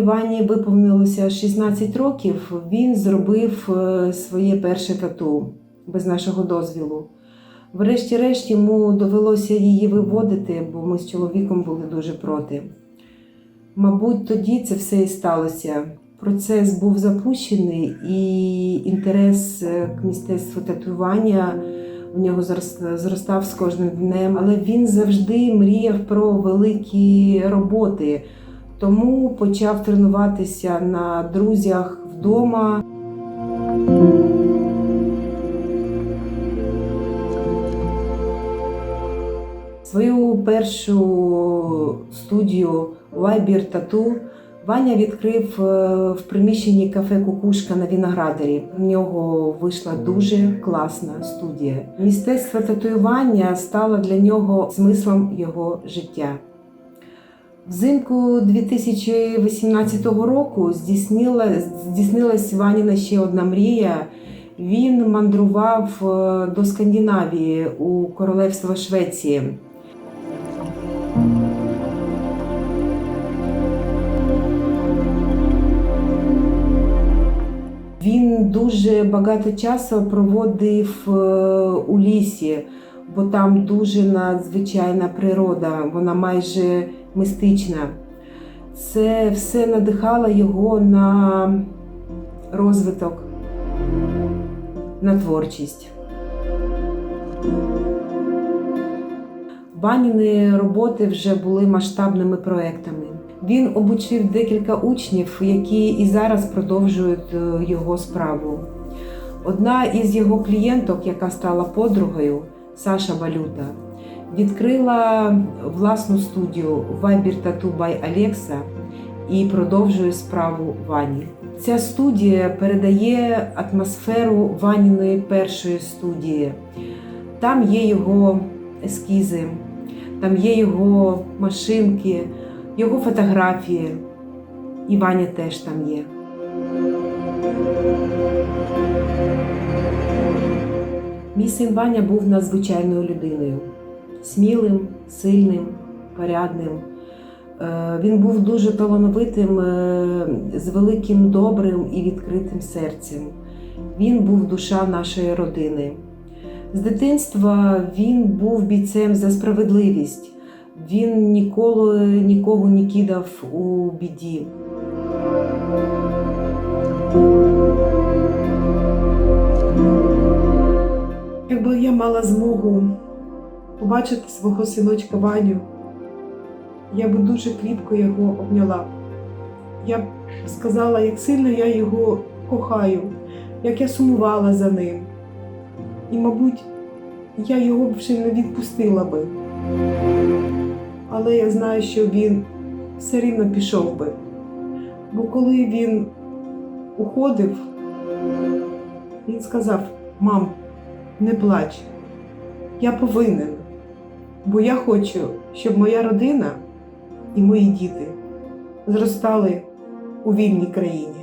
Вані виповнилося 16 років, він зробив е, своє перше тату без нашого дозвілу. Врешті-решт йому довелося її виводити, бо ми з чоловіком були дуже проти. Мабуть, тоді це все і сталося. Процес був запущений, і інтерес е, к мистецтву татуювання в нього зрос- зростав з кожним днем, але він завжди мріяв про великі роботи, тому почав тренуватися на друзях вдома. Свою першу студію Вайбір Тату Ваня відкрив е, в приміщенні кафе Кукушка на Віноградарі. В нього вийшла дуже класна студія. Мистецтво татуювання стало для нього смислом його життя. Взимку 2018 року здійснила, здійснилась Ваніна ще одна мрія. Він мандрував е, до Скандинавії у королевство Швеції. Він дуже багато часу проводив е, у лісі, бо там дуже надзвичайна природа, вона майже містична. Це все надихало його на розвиток, на творчість. Ваніни роботи вже були масштабними проектами. Він обучив декілька учнів, які і зараз продовжують е, його справу. Одна із його клієнток, яка стала подругою, Саша Валюта, відкрила власну студію Viber Tattoo by Alexa і продовжує справу Вані. Ця студія передає атмосферу Ваніної першої студії. Там є його ескізи, там є його машинки, його фотографії. І Ваня теж там є. Мій син Ваня був надзвичайною людиною, смілим, сильним, порядним. Е, Він був дуже талановитим, е, з великим добрим і відкритим серцем. Він був душа нашої родини. З дитинства він був бійцем за справедливість. Він ніколи нікого не кидав у біді. Якби я мала змогу побачити свого синочка Ваню, я б дуже кріпко його обняла. Я б сказала, як сильно я його кохаю, як я сумувала за ним. І, мабуть, я його б вже не відпустила би. Але я знаю, що він все рівно пішов би. Бо коли він уходив, він сказав: Мам, не плач, я повинен, бо я хочу, щоб моя родина і мої діти зростали у вільній країні.